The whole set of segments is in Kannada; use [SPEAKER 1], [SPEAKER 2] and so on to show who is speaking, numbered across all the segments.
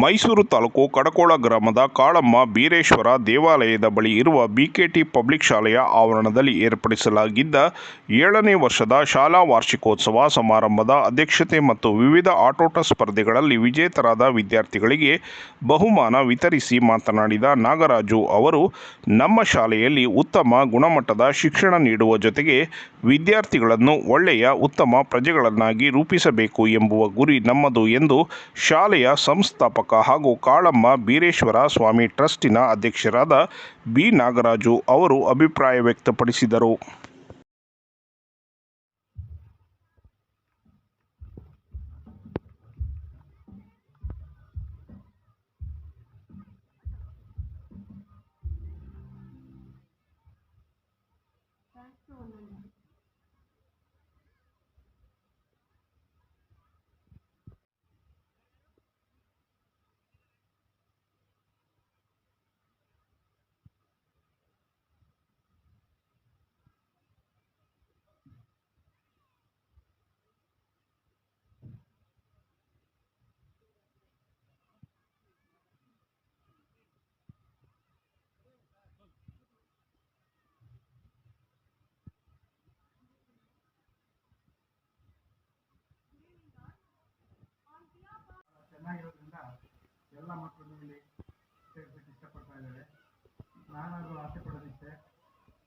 [SPEAKER 1] ಮೈಸೂರು ತಾಲೂಕು ಕಡಕೋಳ ಗ್ರಾಮದ ಕಾಳಮ್ಮ ಬೀರೇಶ್ವರ ದೇವಾಲಯದ ಬಳಿ ಇರುವ ಬಿಕೆಟಿ ಪಬ್ಲಿಕ್ ಶಾಲೆಯ ಆವರಣದಲ್ಲಿ ಏರ್ಪಡಿಸಲಾಗಿದ್ದ ಏಳನೇ ವರ್ಷದ ಶಾಲಾ ವಾರ್ಷಿಕೋತ್ಸವ ಸಮಾರಂಭದ ಅಧ್ಯಕ್ಷತೆ ಮತ್ತು ವಿವಿಧ ಆಟೋಟ ಸ್ಪರ್ಧೆಗಳಲ್ಲಿ ವಿಜೇತರಾದ ವಿದ್ಯಾರ್ಥಿಗಳಿಗೆ ಬಹುಮಾನ ವಿತರಿಸಿ ಮಾತನಾಡಿದ ನಾಗರಾಜು ಅವರು, ನಮ್ಮ ಶಾಲೆಯಲ್ಲಿ ಉತ್ತಮ ಗುಣಮಟ್ಟದ ಶಿಕ್ಷಣ ನೀಡುವ ಜೊತೆಗೆ ವಿದ್ಯಾರ್ಥಿಗಳನ್ನು ಒಳ್ಳೆಯ ಉತ್ತಮ ಪ್ರಜೆಗಳನ್ನಾಗಿ ರೂಪಿಸಬೇಕು ಎಂಬುವ ಗುರಿ ನಮ್ಮದು ಎಂದು ಶಾಲೆಯ ಸಂಸ್ಥಾಪಕ ಹಾಗೂ ಕಾಳಮ್ಮ ಬೀರೇಶ್ವರ ಸ್ವಾಮಿ ಟ್ರಸ್ಟಿನ ಅಧ್ಯಕ್ಷರಾದ ಬಿ ನಾಗರಾಜು ಅವರು ಅಭಿಪ್ರಾಯ ವ್ಯಕ್ತಪಡಿಸಿದರು.
[SPEAKER 2] ಎಲ್ಲ ಮಕ್ಕಳು ಇಲ್ಲಿ ಸೇರ್ಸಕ್ಕೆ ಇಷ್ಟಪಡ್ತಾ ಇದ್ದಾರೆ. ನಾನಾದರೂ ಆಸೆ ಪಡೋದಿಷ್ಟೇ.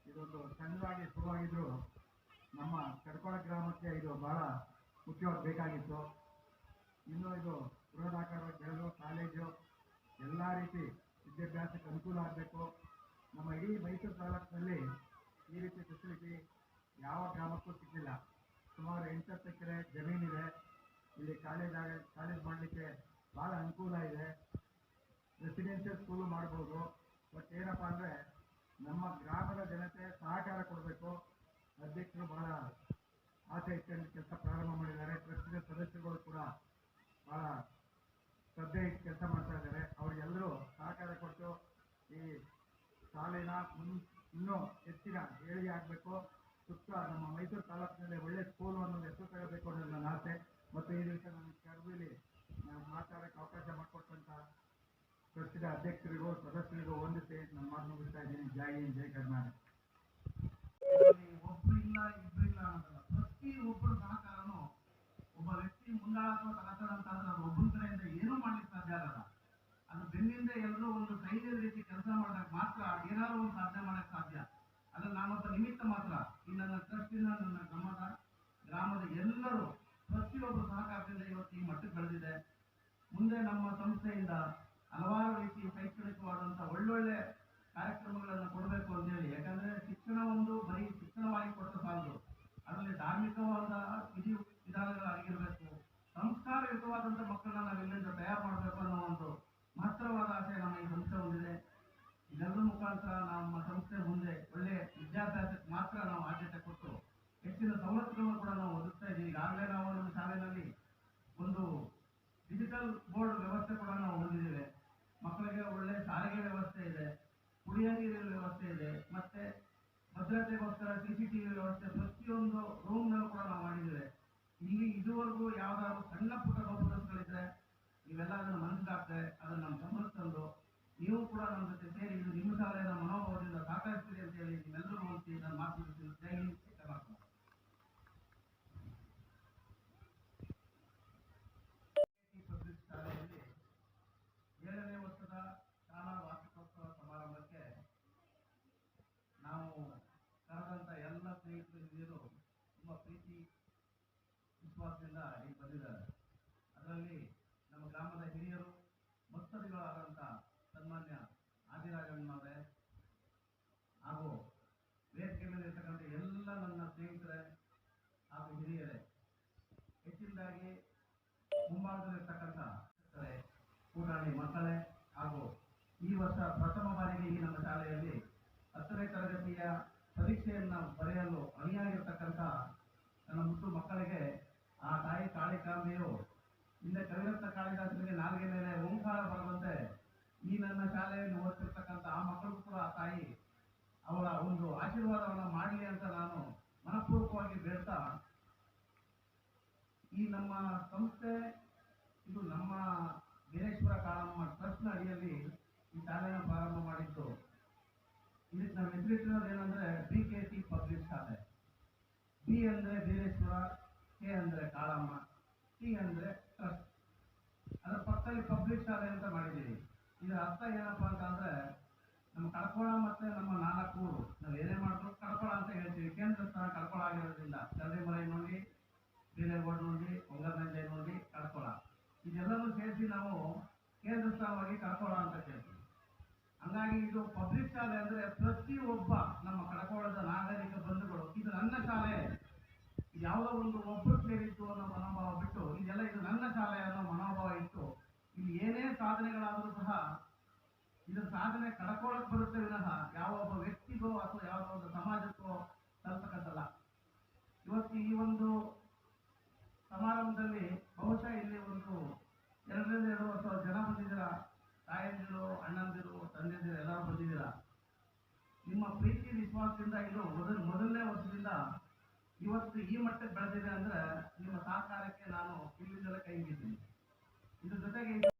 [SPEAKER 2] ಇದೊಂದು ಸಣ್ಣದಾಗಿ ಶುರುವಾಗಿದ್ದರೂ ನಮ್ಮ ಕಡ್ಕೊಳ ಗ್ರಾಮಕ್ಕೆ ಇದು ಬಹಳ ಮುಖ್ಯವಾಗಿ ಬೇಕಾಗಿತ್ತು. ಇನ್ನೂ ಇದು ಬೃಹದಾಕಾರ ಬೆಳೆದು ಕಾಲೇಜು, ಎಲ್ಲ ರೀತಿ ವಿದ್ಯಾಭ್ಯಾಸಕ್ಕೆ ಅನುಕೂಲ ಆಗಬೇಕು. ನಮ್ಮ ಇಡೀ ಮೈಸೂರು ತಾಲೂಕಿನಲ್ಲಿ ಈ ರೀತಿ ಫೆಸಿಲಿಟಿ ಯಾವ ಗ್ರಾಮಕ್ಕೂ ಸಿಗಲಿಲ್ಲ ಸುಮಾರು ಎಂಟತ್ತು ಎಕರೆ ಜಮೀನಿದೆ. ಇಲ್ಲಿ ಕಾಲೇಜ್ ಕಾಲೇಜ್ ಮಾಡಲಿಕ್ಕೆ ಭಾಳ ಅನುಕೂಲ ಇದೆ. ರೆಸಿಡೆನ್ಷಿಯಲ್ ಸ್ಕೂಲು ಮಾಡ್ಬೋದು. ಬಟ್ ಏನಪ್ಪ ಅಂದರೆ ನಮ್ಮ ಗ್ರಾಮದ ಜನತೆ ಸಹಕಾರ ಕೊಡಬೇಕು. ಅಧ್ಯಕ್ಷರು ಬಹಳ ಆಸೆ ಇಟ್ಕೊಂಡು ಕೆಲಸ ಪ್ರಾರಂಭ ಮಾಡಿದ್ದಾರೆ. ಟ್ರಸ್ಟಿನ ಸದಸ್ಯರುಗಳು ಕೂಡ ಬಹಳ ಶ್ರದ್ಧೆ ಇಟ್ಟು ಕೆಲಸ ಮಾಡ್ತಾ ಇದ್ದಾರೆ. ಅವರಿಗೆಲ್ಲರೂ ಸಹಕಾರ ಕೊಟ್ಟು ಈ ಶಾಲೆನ ಇನ್ನೂ ಹೆಚ್ಚಿನ ಏಳಿಗೆ ಆಗಬೇಕು ಸುತ್ತ ನಮ್ಮ ಮೈಸೂರು ತಾಲೂಕಿನಲ್ಲಿ ಒಳ್ಳೆ ಸ್ಕೂಲು ಅನ್ನೋದು ಹೆಸರು ತಗೋಬೇಕು ಅನ್ನೋದು ನನ್ನ ಆಸೆ. ಮತ್ತು ಈ ದಿವಸ ನನಗೆ ಕರ್ಬಿಲಿ ಮಾತಾಡೋಕ್ಕೆ ಅವಕಾಶ ಟ್ರಸ್ಟಿನ ಅಧ್ಯಕ್ಷರಿಗೂ, ಸದಸ್ಯರಿಗೂ ವಂದಿಸಿ ನನ್ನ ಮಾತು ಮುಗಿಸ್ತಾ ಇದ್ದೀನಿ. ಜೈ ಹಿಂದ್, ಜೈ ಕರ್ನಾಟಕ.
[SPEAKER 3] ಒಬ್ಬರಿಲ್ಲ ಇಬ್ಬರಿಲ್ಲ ಅನ್ನೋದಲ್ಲ. ಪ್ರತಿ ಒಬ್ಬರ ಸಹಕಾರನು ಒಬ್ಬ ವ್ಯಕ್ತಿ ಮುಂದಾಳತ್ವ ಸಹಕಾರ ಅಂತ ಅಂದ್ರೆ ಅದು ಕಡೆಯಿಂದ ಏನೂ ಮಾಡ್ಲಿಕ್ಕೆ ಸಾಧ್ಯ ಆಗಲ್ಲ. ಅದು ಬೆನ್ನಿಂದ ಎಲ್ಲರೂ ಒಂದು ಧೈರ್ಯದ ರೀತಿ ಕೆಲಸ ಮಾಡಿದಾಗ ಮಾತ್ರ ಏನಾದ್ರೂ ಒಂದು ಸಾಧ್ಯ ಅದು ನಾನೊಬ್ಬ ನಿಮಿತ್ತ ಮಾತ್ರ ಈ ನನ್ನ ಟ್ರಸ್ಟಿನ ನನ್ನ ಗ್ರಾಮದ ಗ್ರಾಮದ ಎಲ್ಲರೂ ಪ್ರತಿಯೊಬ್ಬರ ಸಹಕಾರದಿಂದ ಇವತ್ತು ಈ ಮಟ್ಟಕ್ಕೆ ಬೆಳೆದಿದೆ ಮುಂದೆ ನಮ್ಮ ಸಂಸ್ಥೆಯಿಂದ ಹಲವಾರು ರೀತಿ ಶೈಕ್ಷಣಿಕವಾದಂಥ ಒಳ್ಳೊಳ್ಳೆ ಕಾರ್ಯಕ್ರಮಗಳನ್ನು ಕೊಡಬೇಕು ಅಂತೇಳಿ ಒಂದು ಬರೀ ಶಿಕ್ಷಣವಾಗಿ ಸಾಲದು ಅದರಲ್ಲಿ ಧಾರ್ಮಿಕವಾದ ವಿಧಿ ವಿಧಾನಗಳಾಗಿರಬೇಕು ಸಂಸ್ಕಾರಯುತವಾದಂಥ ಮಕ್ಕಳನ್ನ ನಾವು ಇಲ್ಲಿಂದ ತಯಾರು ಮಾಡಬೇಕು ಅನ್ನೋ ಒಂದು ಮಹತ್ತರವಾದ ಆಸೆ ನಮ್ಮ ಈ ಸಂಸ್ಥೆ ಹೊಂದಿದೆ. ಇದೆಲ್ಲರ ಮುಖಾಂತರ ನಮ್ಮ ಸಂಸ್ಥೆ ಮುಂದೆ ಒಳ್ಳೆ ವಿದ್ಯಾಭ್ಯಾಸಕ್ಕೆ ಮಾತ್ರ ನಾವು ಆದ್ಯತೆ ಕೊಟ್ಟು ಹೆಚ್ಚಿನ ಸವಲತ್ತುಗಳನ್ನು ಕೂಡ ನಾವು ಒದಗಿಸ್ತಾ ಇದ್ದೀವಿ. ಈಗಾಗಲೇ ನಾವು ನಮ್ಮ ಶಾಲೆಯಲ್ಲಿ ಒಂದು ಡಿಜಿಟಲ್ ಬೋರ್ಡ್ ವ್ಯವಸ್ಥೆ ಕೂಡ ನಾವು ಹೊಂದಿದ್ದೇವೆ. ಮಕ್ಕಳಿಗೆ ಒಳ್ಳೆ ಸಾರಿಗೆ ವ್ಯವಸ್ಥೆ ಇದೆ. ಕುಡಿಯ ನೀರಿನ ವ್ಯವಸ್ಥೆ ಇದೆ. ಮತ್ತೆ ಭದ್ರತೆಗೋಸ್ಕರ ಸಿ ಸಿ ಟಿವಿ ವ್ಯವಸ್ಥೆ ಪ್ರತಿಯೊಂದು ರೂಮ್ನಲ್ಲೂ ಕೂಡ ನಾವು ಮಾಡಿದ್ದೇವೆ. ಇಲ್ಲಿ ಇದುವರೆಗೂ ಯಾವ್ದಾದ್ರು ಸಣ್ಣ ಪುಟ್ಟ ಲೋಪದೋಷಗಳಿದ್ರೆ ನೀವೆಲ್ಲ ಅದನ್ನು ಮನಸ್ಸಾಗ್ತದೆ ಅದನ್ನು ನಮ್ಮ ಗಮನಕ್ಕೆ ತಂದು ನೀವು ಕೂಡ ನಮ್ಮ ಜೊತೆ ಸೇರಿ ಇದು ನಿಮ್ಮ ಶಾಲೆಯ ಮನೋಭಾವದಿಂದ ಸಹಕರಿಸ್ತೀರಿ ಅಂತ ಹೇಳಿ ನೀವೆಲ್ಲರೂ ಹೋಗಿ ನಾನು ಮಾತು ಮುಗಿಸ್ತೀನಿ ಜೈ ಹಿಂದ್ ಜೈ ಕರ್ನಾಟಕ ಈ ಪಬ್ಲಿಕ್ ಶಾಲೆಯಲ್ಲಿ ಏಳನೇ ವರ್ಷದ ಶಾಲಾ ವಾರ್ಷಿಕೋತ್ಸವ ಸಮಾರಂಭಕ್ಕೆ ನಾವು ಕರೆದಂತ ಎಲ್ಲ ಸ್ನೇಹಿತರು ತುಂಬ ಪ್ರೀತಿ ವಿಶ್ವಾಸದಿಂದ ಇಲ್ಲಿ ಬಂದಿದ್ದಾರೆ ಅದರಲ್ಲಿ ನಮ್ಮ ಗ್ರಾಮದ ಹಿರಿಯರು ಮತ್ತದಿಗಳಾದಂಥ ಸನ್ಮಾನ್ಯ ಆದಿರಾಜಣ್ಣವರೇ ಹಾಗೂ ವೇದಿಕೆ ಮೇಲೆ ಇರ್ತಕ್ಕಂಥ ಎಲ್ಲ ನನ್ನ ಸ್ನೇಹಿತರೇ ಹಾಗೂ ಹಿರಿಯರೇ, ಹೆಚ್ಚಿನದಾಗಿ ಮುಂಭಾಗದಲ್ಲಿರ್ತಕ್ಕಂಥ ಕೂಟಾಣಿ ಮಕ್ಕಳೇ ಹಾಗೂ ಈ ವರ್ಷ ಪ್ರಥಮ ಬಾರಿಗೆ ಈ ನಮ್ಮ ಶಾಲೆಯಲ್ಲಿ ಹತ್ತನೇ ತರಗತಿಯ ಪರೀಕ್ಷೆಯನ್ನು ಬರೆಯಲು ಅಣಿಯಾಗಿರ್ತಕ್ಕಂಥ ನನ್ನ ಮುಟ್ಟು ಮಕ್ಕಳಿಗೆ ಆ ತಾಯಿ ಕಾಳಿಕಾಂಬೆಯು ಹಿಂದೆ ಕವಿರತ್ನ ಕಾಳಿದಾಸನಿಗೆ ನಾಲ್ಗೆ ಮೇಲೆ ಓಂಕಾರ ಬರುವಂತೆ ಈ ನನ್ನ ಶಾಲೆಯಲ್ಲಿ ಓದ್ತಿರ್ತಕ್ಕಂಥ ಆ ಮಕ್ಕಳು ಕೂಡ ಆ ತಾಯಿ ಅವರ ಒಂದು ಆಶೀರ್ವಾದವನ್ನು ಮಾಡಲಿ ಅಂತ ನಾನು ಮನಪೂರ್ವಕವಾಗಿ ಬೇಡ್ತಾ ಈ ನಮ್ಮ ಸಂಸ್ಥೆ, ಇದು ನಮ್ಮ ವೀರೇಶ್ವರ ಕಾಳಮ್ಮ ಟ್ರಸ್ಟ್ನ ಅಡಿಯಲ್ಲಿ ಈ ಶಾಲೆಯನ್ನು ಪ್ರಾರಂಭ ಮಾಡಿದ್ದು ಇದಕ್ಕೆ ನಾವು ಹೆಸರಿಟ್ಟಿರೋದು ಏನಂದ್ರೆ ಬಿ ಕೆ ಟಿ ಪಬ್ಲಿಕ್ ಶಾಲೆ ಬಿ ಅಂದರೆ ಬೀರೇಶ್ವರ ಕೆ ಅಂದರೆ ಕಾಳಮ್ಮ, ಟಿ ಅಂದ್ರೆ ಟ್ರಸ್ಟ್ ಅದರ ಪಕ್ಕದಲ್ಲಿ ಪಬ್ಲಿಕ್ ಶಾಲೆ ಅಂತ ಮಾಡಿದ್ದೀವಿ. ಇದರ ಅರ್ಥ ಏನಪ್ಪ ಅಂತಂದರೆ ನಮ್ಮ ಕಡ್ಕೊಳ ಮತ್ತೆ ನಮ್ಮ ನಾಲ್ಕೂರು, ನಾವು ಏನೇ ಮಾಡಿದ್ರು ಕಡ್ಕೋಳ ಅಂತ ಹೇಳ್ತೀವಿ. ಕೇಂದ್ರ ಸ್ಥಾನ ಕಡ್ಕೋಳ ಆಗಿರೋದ್ರಿಂದ, ಚಂದ್ರಿಮಲೈ ನೋಡಿ, ಬೀರೇಗೌಡ ನೋಡಿ ಹೊಂಗದಂಜೆ ನೋಡಿ, ಕಡ್ಕೊಳ. ಇದೆಲ್ಲವೂ ಸೇರಿಸಿ ನಾವು ಕೇಂದ್ರ ಸ್ಥಾನವಾಗಿ ಕರ್ಕೊಳ ಅಂತ ಕೇಳ್ತೀವಿ ಹಂಗಾಗಿ ಇದು ಪಬ್ಲಿಕ್ ಶಾಲೆ ಅಂದ್ರೆ ಪ್ರತಿಯೊಬ್ಬ ನಮ್ಮ ಕಡಕೋಳದ ನಾಗರಿಕ ಬಂಧುಗಳು, ಇದು ನನ್ನ ಶಾಲೆ. ಯಾವುದೋ ಒಂದು ಒಬ್ಬರು ಸೇರಿತ್ತು ಅನ್ನೋ ಮನೋಭಾವ ಬಿಟ್ಟು, ಇದೆಲ್ಲ ಇದು ನನ್ನ ಶಾಲೆ ಅನ್ನೋ ಮನೋಭಾವ ಇಟ್ಟು ಇಲ್ಲಿ ಏನೇ ಸಾಧನೆಗಳಾದರೂ ಸಹ ಇದರ ಸಾಧನೆ ಕಡ್ಕೊಳ್ಳೋಕೆ ಬರುತ್ತೆ ವಿನಃ ಯಾವ ಒಬ್ಬ ವ್ಯಕ್ತಿಗೋ ಅಥವಾ ಯಾವ ಒಂದು ಸಮಾಜಕ್ಕೋ ತಲುಪಕ್ಕದ್ದಲ್ಲ ಇವತ್ತು ಈ ಒಂದು ಸಮಾರಂಭದಲ್ಲಿ ಬಹುಶಃ ಇಲ್ಲಿ ಒಂದು ಎರಡರಿಂದ ಎರಡು ವರ್ಷ ಜನ ಬಂದಿದ್ದೀರಾ? ತಾಯಂದಿರು, ಅಣ್ಣಂದಿರು, ತಂದೆಯಂದಿರು ಎಲ್ಲರೂ ಬಂದಿದ್ದೀರಾ? ನಿಮ್ಮ ಪ್ರೀತಿ, ವಿಶ್ವಾಸದಿಂದ ಇದು ಮೊದಲ, ಮೊದಲನೇ ವರ್ಷದಿಂದ ಇವತ್ತು ಈ ಮಟ್ಟಕ್ಕೆ ಬೆಳೆದಿದೆ ಅಂದ್ರೆ ನಿಮ್ಮ ಸಹಕಾರಕ್ಕೆ ನಾನು ಇಲ್ಲಿಂದಲೇ ಕೈ ಮುಗಿತೀನಿ ಇದ್ರ ಜೊತೆಗೆ